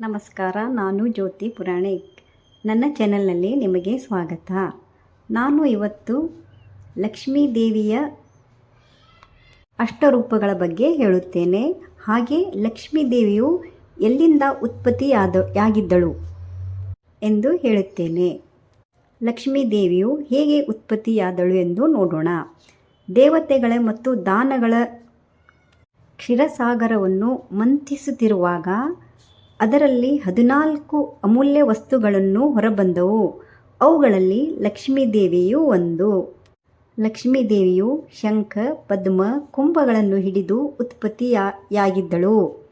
ನಮಸ್ಕಾರ, ನಾನು ಜ್ಯೋತಿ ಪುರಾಣಿಕ್. ನನ್ನ ಚಾನೆಲ್ನಲ್ಲಿ ನಿಮಗೆ ಸ್ವಾಗತ. ನಾನು ಇವತ್ತು ಲಕ್ಷ್ಮೀ ದೇವಿಯ ಅಷ್ಟರೂಪಗಳ ಬಗ್ಗೆ ಹೇಳುತ್ತೇನೆ. ಹಾಗೆ ಲಕ್ಷ್ಮೀ ದೇವಿಯು ಎಲ್ಲಿಂದ ಉತ್ಪತ್ತಿಯಾದ ಯಾಗಿದ್ದಳು ಎಂದು ಹೇಳುತ್ತೇನೆ. ಲಕ್ಷ್ಮೀ ದೇವಿಯು ಹೇಗೆ ಉತ್ಪತ್ತಿಯಾದಳು ಎಂದು ನೋಡೋಣ. ದೇವತೆಗಳ ಮತ್ತು ದಾನಗಳ ಕ್ಷೀರಸಾಗರವನ್ನು ಮಂಥಿಸುತ್ತಿರುವಾಗ ಅದರಲ್ಲಿ ಹದಿನಾಲ್ಕು ಅಮೂಲ್ಯ ವಸ್ತುಗಳನ್ನು ಹೊರಬಂದವು. ಅವುಗಳಲ್ಲಿ ಲಕ್ಷ್ಮೀದೇವಿಯು ಒಂದು. ಲಕ್ಷ್ಮೀದೇವಿಯು ಶಂಖ, ಪದ್ಮ, ಕುಂಭಗಳನ್ನು ಹಿಡಿದು ಉತ್ಪತ್ತಿಯಾಗಿದ್ದಳು.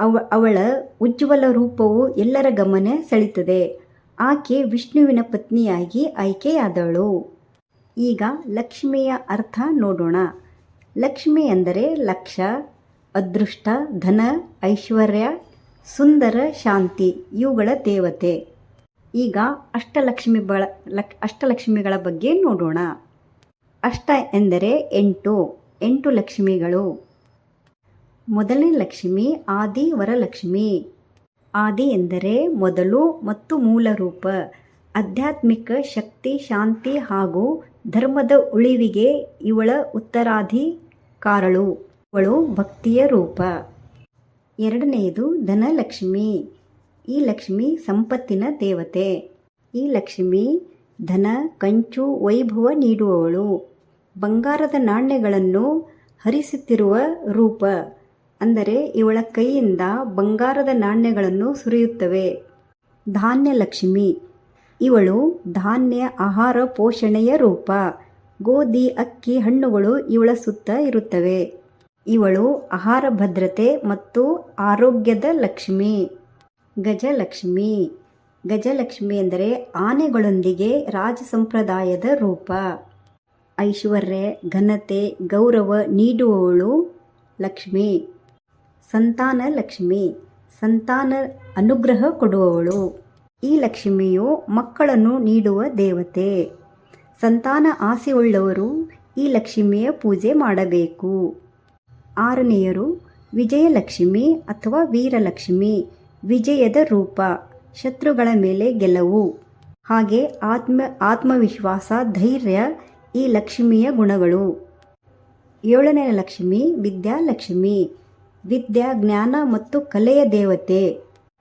ಅವ, ಅವಳ ಉಜ್ವಲ ರೂಪವು ಎಲ್ಲರ ಗಮನ ಸೆಳೆಯುತ್ತದೆ. ಆಕೆ ವಿಷ್ಣುವಿನ ಪತ್ನಿಯಾಗಿ ಆಯ್ಕೆಯಾದಳು. ಈಗ ಲಕ್ಷ್ಮಿಯ ಅರ್ಥ ನೋಡೋಣ. ಲಕ್ಷ್ಮಿ ಎಂದರೆ ಲಕ್ಷ, ಅದೃಷ್ಟ, ಧನ, ಐಶ್ವರ್ಯ ಸುಂದರ ಶಾಂತಿ, ಇವುಗಳ ದೇವತೆ. ಈಗ ಅಷ್ಟಲಕ್ಷ್ಮಿ ಬಳ, ಲಕ್, ಅಷ್ಟಲಕ್ಷ್ಮಿಗಳ ಬಗ್ಗೆ ನೋಡೋಣ. ಅಷ್ಟ ಎಂದರೆ ಎಂಟು ಎಂಟು ಲಕ್ಷ್ಮಿಗಳು. ಮೊದಲನೇ ಲಕ್ಷ್ಮಿ ಆದಿ ವರಲಕ್ಷ್ಮಿ. ಆದಿ ಎಂದರೆ ಮೊದಲು ಮತ್ತು ಮೂಲ ರೂಪ. ಆಧ್ಯಾತ್ಮಿಕ ಶಕ್ತಿ, ಶಾಂತಿ ಹಾಗೂ ಧರ್ಮದ ಉಳಿವಿಗೆ ಇವಳ ಉತ್ತರಾಧಿಕಾರಳು. ಇವಳು ಭಕ್ತಿಯ ರೂಪ. ಎರಡನೆಯದು ಧನಲಕ್ಷ್ಮಿ. ಈ ಲಕ್ಷ್ಮಿ ಸಂಪತ್ತಿನ ದೇವತೆ. ಈ ಲಕ್ಷ್ಮಿ ಧನ, ಕಂಚು, ವೈಭವ ನೀಡುವವಳು. ಬಂಗಾರದ ನಾಣ್ಯಗಳನ್ನು ಹರಿಸುತ್ತಿರುವ ರೂಪ. ಅಂದರೆ ಇವಳ ಕೈಯಿಂದ ಬಂಗಾರದ ನಾಣ್ಯಗಳನ್ನು ಸುರಿಯುತ್ತವೆ. ಧಾನ್ಯ ಲಕ್ಷ್ಮಿ. ಇವಳು ಧಾನ್ಯ ಆಹಾರ ಪೋಷಣೆಯ ರೂಪ. ಗೋಧಿ, ಅಕ್ಕಿ, ಹಣ್ಣುಗಳು ಇವಳ ಸುತ್ತ ಇರುತ್ತವೆ. ಇವಳು ಆಹಾರ ಭದ್ರತೆ ಮತ್ತು ಆರೋಗ್ಯದ ಲಕ್ಷ್ಮಿ. ಗಜಲಕ್ಷ್ಮಿ. ಗಜಲಕ್ಷ್ಮಿ ಎಂದರೆ ಆನೆಗಳೊಂದಿಗೆ ರಾಜ ಸಂಪ್ರದಾಯದ ರೂಪ. ಐಶ್ವರ್ಯ, ಘನತೆ, ಗೌರವ ನೀಡುವವಳು ಲಕ್ಷ್ಮಿ. ಸಂತಾನ ಲಕ್ಷ್ಮಿ. ಸಂತಾನ ಅನುಗ್ರಹ ಕೊಡುವವಳು. ಈ ಲಕ್ಷ್ಮಿಯು ಮಕ್ಕಳನ್ನು ನೀಡುವ ದೇವತೆ. ಸಂತಾನ ಆಸೆಯುಳ್ಳವರು ಈ ಲಕ್ಷ್ಮಿಯ ಪೂಜೆ ಮಾಡಬೇಕು. ಆರನೆಯರು ವಿಜಯಲಕ್ಷ್ಮಿ ಅಥವಾ ವೀರಲಕ್ಷ್ಮಿ, ವಿಜಯದ ರೂಪ, ಶತ್ರುಗಳ ಮೇಲೆ ಗೆಲುವು. ಹಾಗೆ ಆತ್ಮ, ಆತ್ಮವಿಶ್ವಾಸ, ಧೈರ್ಯ ಈ ಲಕ್ಷ್ಮಿಯ ಗುಣಗಳು. ಏಳನೇ ಲಕ್ಷ್ಮಿ, ವಿದ್ಯಾಲಕ್ಷ್ಮಿ, ವಿದ್ಯಾ, ಜ್ಞಾನ ಮತ್ತು ಕಲೆಯ ದೇವತೆ.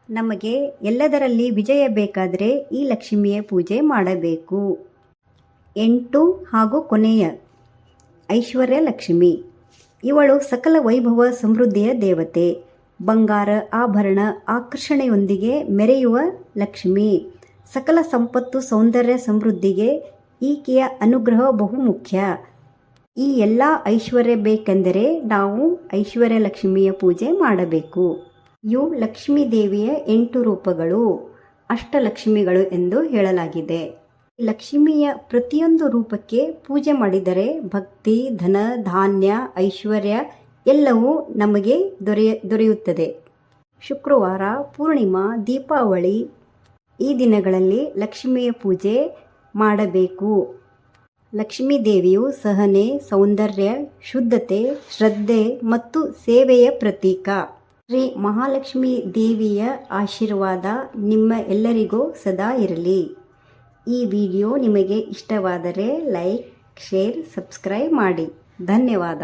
ನಮಗೆ ಎಲ್ಲದರಲ್ಲಿ ವಿಜಯ ಬೇಕಾದರೆ ಈ ಲಕ್ಷ್ಮಿಯ ಪೂಜೆ ಮಾಡಬೇಕು. ಎಂಟು ಹಾಗೂ ಕೊನೆಯ ಐಶ್ವರ್ಯ ಲಕ್ಷ್ಮಿ ಇವಳು ಸಕಲ ವೈಭವ ಸಮೃದ್ಧಿಯ ದೇವತೆ. ಬಂಗಾರ, ಆಭರಣ, ಆಕರ್ಷಣೆಯೊಂದಿಗೆ ಮೆರೆಯುವ ಲಕ್ಷ್ಮಿ. ಸಕಲ ಸಂಪತ್ತು, ಸೌಂದರ್ಯ ಸಮೃದ್ಧಿಗೆ ಈಕೆಯ ಅನುಗ್ರಹ ಬಹುಮುಖ್ಯ ಈ ಎಲ್ಲ ಐಶ್ವರ್ಯ ಬೇಕೆಂದರೆ ನಾವು ಐಶ್ವರ್ಯ ಲಕ್ಷ್ಮಿಯ ಪೂಜೆ ಮಾಡಬೇಕು. ಇವು ಲಕ್ಷ್ಮೀ ದೇವಿಯ ಎಂಟು ರೂಪಗಳು. ಅಷ್ಟಲಕ್ಷ್ಮಿಗಳು ಎಂದು ಹೇಳಲಾಗಿದೆ. ಲಕ್ಷ್ಮಿಯ ಪ್ರತಿಯೊಂದು ರೂಪಕ್ಕೆ ಪೂಜೆ ಮಾಡಿದರೆ ಭಕ್ತಿ, ಧನ, ಧಾನ್ಯ, ಐಶ್ವರ್ಯ ಎಲ್ಲವೂ ನಮಗೆ ದೊರೆಯ, ದೊರೆಯುತ್ತದೆ. ಶುಕ್ರವಾರ ಪೂರ್ಣಿಮಾ, ದೀಪಾವಳಿ. ಈ ದಿನಗಳಲ್ಲಿ ಲಕ್ಷ್ಮಿಯ ಪೂಜೆ ಮಾಡಬೇಕು. ಲಕ್ಷ್ಮೀ ದೇವಿಯು ಸಹನೆ, ಸೌಂದರ್ಯ, ಶುದ್ಧತೆ, ಶ್ರದ್ಧೆ ಮತ್ತು ಸೇವೆಯ ಪ್ರತೀಕ. ಶ್ರೀ ಮಹಾಲಕ್ಷ್ಮಿ ದೇವಿಯ ಆಶೀರ್ವಾದ ನಿಮ್ಮ ಎಲ್ಲರಿಗೂ ಸದಾ ಇರಲಿ. ಈ ವಿಡಿಯೋ ನಿಮಗೆ ಇಷ್ಟವಾದರೆ ಲೈಕ್ ಶೇರ್ ಸಬ್ಸ್ಕ್ರೈಬ್ ಮಾಡಿ. ಧನ್ಯವಾದ.